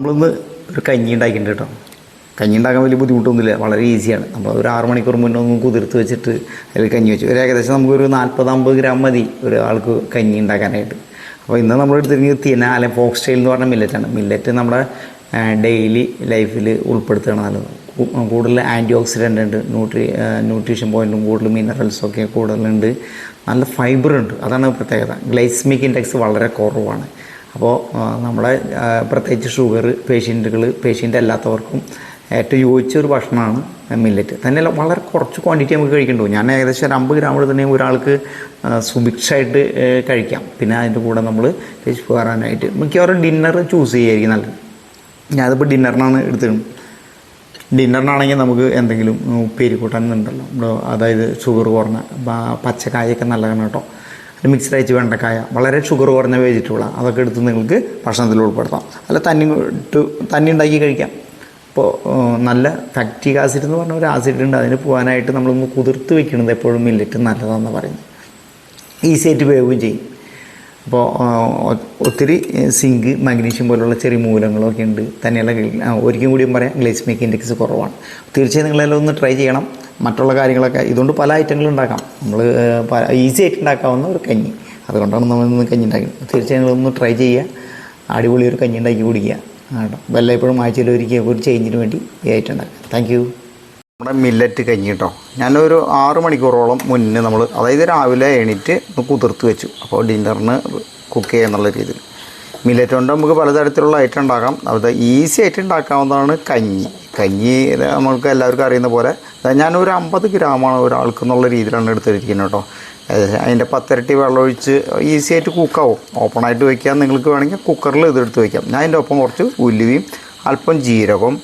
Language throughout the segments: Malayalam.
നമ്മളിന്ന് ഒരു കഞ്ഞി ഉണ്ടാക്കിയിട്ടുണ്ട് കേട്ടോ. കഞ്ഞി ഉണ്ടാക്കാൻ വലിയ ബുദ്ധിമുട്ടൊന്നുമില്ല വളരെ ഈസിയാണ് നമ്മൾ ഒരു ആറ് മണിക്കൂർ മുന്നേ ഒന്ന് കുതിർത്ത് വെച്ചിട്ട് അതിൽ കഞ്ഞി വെച്ചു. ഒരു ഏകദേശം നമുക്കൊരു നാൽപ്പത് അമ്പത് ഗ്രാം മതി ഒരാൾക്ക് കഞ്ഞി ഉണ്ടാക്കാനായിട്ട്. അപ്പോൾ ഇന്ന് നമ്മൾ എടുത്തിരിക്കുന്നത് തിന അല്ലെങ്കിൽ ഫോക്സ് സ്റ്റൈൽ എന്ന് പറഞ്ഞ മില്ലറ്റാണ് മില്ലറ്റ് നമ്മുടെ ഡെയിലി ലൈഫിൽ ഉൾപ്പെടുത്തുകയാണ് നല്ലത്. കൂടുതൽ ആന്റി ഓക്സിഡന്റ് ഉണ്ട് ന്യൂട്രി ന്യൂട്രീഷൻ പോയിന്റും കൂടുതൽ മിനറൽസൊക്കെ കൂടുതലുണ്ട്. നല്ല ഫൈബർ ഉണ്ട് അതാണ് പ്രത്യേകത. ഗ്ലൈസ്മിക് ഇൻഡെക്സ് വളരെ കുറവാണ്. അപ്പോൾ നമ്മളെ പ്രത്യേകിച്ച് ഷുഗർ പേഷ്യന്റുകൾ പേഷ്യന്റ് അല്ലാത്തവർക്കും ഏറ്റവും യോജിച്ച ഒരു ഭക്ഷണമാണ് മില്ലറ്റ് തന്നെയല്ല വളരെ കുറച്ച് ക്വാണ്ടിറ്റി നമുക്ക് കഴിക്കണ്ടോ ഞാൻ ഏകദേശം ഒരു അമ്പത് ഗ്രാം തന്നെ ഒരാൾക്ക് സുഭിക്ഷായിട്ട് കഴിക്കാം. പിന്നെ അതിന്റെ കൂടെ നമ്മൾ വിശപ്പ് കയറാനായിട്ട് മിക്കവാറും ഡിന്നർ ചൂസ് ചെയ്യുമായിരിക്കും നല്ലത്. ഞാനിപ്പോൾ ഡിന്നറിനാണ് എടുത്തത് ഡിന്നറിനാണെങ്കിൽ നമുക്ക് എന്തെങ്കിലും ഉപ്പേരി കൂട്ടാനുണ്ടല്ലോ അതായത് ഷുഗർ കുറഞ്ഞ പച്ചക്കായൊക്കെ നല്ലതാണ് കേട്ടോ. മിക്സ്ഡ് അയച്ച് വെണ്ടക്കായ വളരെ ഷുഗർ കുറഞ്ഞ വെജിറ്റബിളാണ് അതൊക്കെ എടുത്ത് നിങ്ങൾക്ക് ഭക്ഷണത്തിൽ ഉൾപ്പെടുത്താം. അല്ല തന്നി തന്നി ഉണ്ടാക്കി കഴിക്കാം. ഇപ്പോൾ നല്ല ഫാക്റ്റിക് ആസിഡ് എന്ന് പറഞ്ഞ ഒരു ആസിഡ് ഉണ്ട്. അതിന് പോകാനായിട്ട് നമ്മളൊന്ന് കുതിർത്ത് വെക്കുന്നത് എപ്പോഴും മില്ലറ്റ് നല്ലതാണെന്ന് പറയുന്നത്. ഈസി ആയിട്ട് വേവുകയും ചെയ്യും. അപ്പോൾ ഒത്തിരി സിങ്ക് മഗ്നീഷ്യം പോലുള്ള ചെറിയ മൂലങ്ങളൊക്കെ ഉണ്ട്. തന്നെയുള്ള ഒരിക്കലും കൂടിയും പറയാം ഗ്ലൈസ്മിക് ഇൻഡെക്സ് കുറവാണ്. തീർച്ചയായും നിങ്ങളെല്ലാം ഒന്ന് ട്രൈ ചെയ്യണം. മറ്റുള്ള കാര്യങ്ങളൊക്കെ ഇതുകൊണ്ട് പല ഐറ്റങ്ങളും ഉണ്ടാക്കാം. നമ്മൾ ഈസി ആയിട്ട് ഉണ്ടാക്കാവുന്ന ഒരു കഞ്ഞി. അതുകൊണ്ടാണ് നമ്മൾ ഇന്ന് കഞ്ഞി ഉണ്ടാക്കുന്നത് തീർച്ചയായും ഒന്ന് ട്രൈ ചെയ്യുക. അടിപൊളി ഒരു കഞ്ഞി ഉണ്ടാക്കി കുടിക്കുക. കേട്ടോ. വല്ലപ്പോഴും ആഴ്ചയിൽ ഒരിക്കൽ ഒരു ചേഞ്ചിന് വേണ്ടി ഈ ഐറ്റം ഉണ്ടാക്കാം താങ്ക് യു നമ്മുടെ മില്ലറ്റ് കഞ്ഞി കേട്ടോ. ഞാനൊരു ആറ് മണിക്കൂറോളം മുന്നേ നമ്മൾ അതായത് രാവിലെ എണീറ്റ് കുതിർത്ത് വെച്ചു. അപ്പോൾ ഡിന്നറിന് കുക്ക് ചെയ്യുക എന്നുള്ള രീതിയിൽ. മില്ലറ്റ് കൊണ്ട് നമുക്ക് പലതരത്തിലുള്ള ഐറ്റം ഉണ്ടാക്കാം. അത് ഈസി ആയിട്ട് ഉണ്ടാക്കാവുന്നതാണ് കഞ്ഞി. കഞ്ഞി നമ്മൾക്ക് എല്ലാവർക്കും അറിയുന്ന പോലെ ഞാനൊരു അമ്പത് ഗ്രാമാണ് ഒരാൾക്ക് എന്നുള്ള രീതിയിലാണ് എടുത്തിരിക്കുന്നത് കേട്ടോ. അതിന്റെ പത്തിരട്ടി വെള്ളമൊഴിച്ച് ഈസി ആയിട്ട് കുക്കാവും ഓപ്പണായിട്ട് വയ്ക്കാൻ നിങ്ങൾക്ക് വേണമെങ്കിൽ കുക്കറിൽ ഇതെടുത്ത് വയ്ക്കാം ഞാൻ അതിന്റെ ഒപ്പം കുറച്ച് ഉലുവയും അല്പം ജീരകവും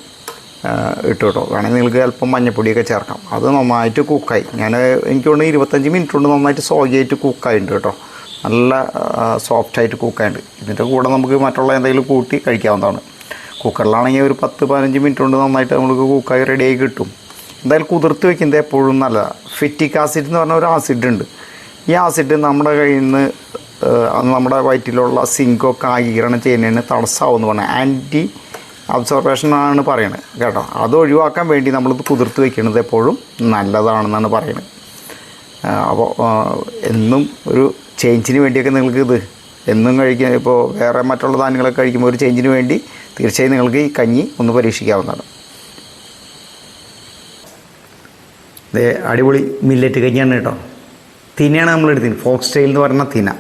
ഇട്ട് കേട്ടോ. വേണമെങ്കിൽ നിങ്ങൾക്ക് അല്പം മഞ്ഞപ്പൊടിയൊക്കെ ചേർക്കാം. അത് നന്നായിട്ട് കുക്കായി ഞാൻ എനിക്ക് തോന്നുന്നു ഇരുപത്തഞ്ച് മിനിറ്റ് കൊണ്ട് നന്നായിട്ട് സോഗിയായിട്ട് കുക്കായിട്ടുണ്ട് കേട്ടോ. നല്ല സോഫ്റ്റായിട്ട് കുക്കായിട്ടുണ്ട് ഇതിന്റെ കൂടെ നമുക്ക് മറ്റുള്ള എന്തെങ്കിലും കൂട്ടി കഴിക്കാവുന്നതാണ്. കുക്കറിലാണെങ്കിൽ ഒരു പത്ത് പതിനഞ്ച് മിനിറ്റ് കൊണ്ട് നന്നായിട്ട് നമുക്ക് കുക്കായി റെഡിയായി കിട്ടും. എന്തായാലും കുതിർത്ത് വെക്കുന്നത് എപ്പോഴും നല്ലതാണ് ഫിറ്റിക് ആസിഡ് എന്ന് പറഞ്ഞ ഒരു ആസിഡ് ഉണ്ട്. ഈ ആസിഡ് നമ്മുടെ കയ്യിൽ നിന്ന് നമ്മുടെ വയറ്റിലുള്ള സിങ്കൊക്കെ ആഗീകരണം ചെയ്യുന്നതിന് തടസ്സമാവുമെന്ന് പറഞ്ഞാൽ ആന്റി അബ്സോർബേഷൻ ആണ് പറയുന്നത് കേട്ടോ. അത് ഒഴിവാക്കാൻ വേണ്ടി നമ്മളിത് കുതിർത്ത് വെക്കുന്നത് എപ്പോഴും നല്ലതാണെന്നാണ് പറയുന്നത് അപ്പോൾ എന്നും ഒരു ചേഞ്ചിന് വേണ്ടിയൊക്കെ നിങ്ങൾക്ക് ഇത് എന്നും കഴിക്കാൻ ഇപ്പോൾ വേറെ മറ്റുള്ള ധാന്യങ്ങളൊക്കെ കഴിക്കുമ്പോൾ ഒരു ചേഞ്ചിന് വേണ്ടി തീർച്ചയായും നിങ്ങൾക്ക് ഈ കഞ്ഞി ഒന്ന് പരീക്ഷിക്കാവുന്നതാണ്. ഇത് അടിപൊളി മില്ലറ്റ് കഞ്ഞിയാണ് കേട്ടോ. തിനയാണ് നമ്മൾ എടുത്തത് ഫോക്സ് സ്റ്റൈൽ എന്ന് പറഞ്ഞ തിന.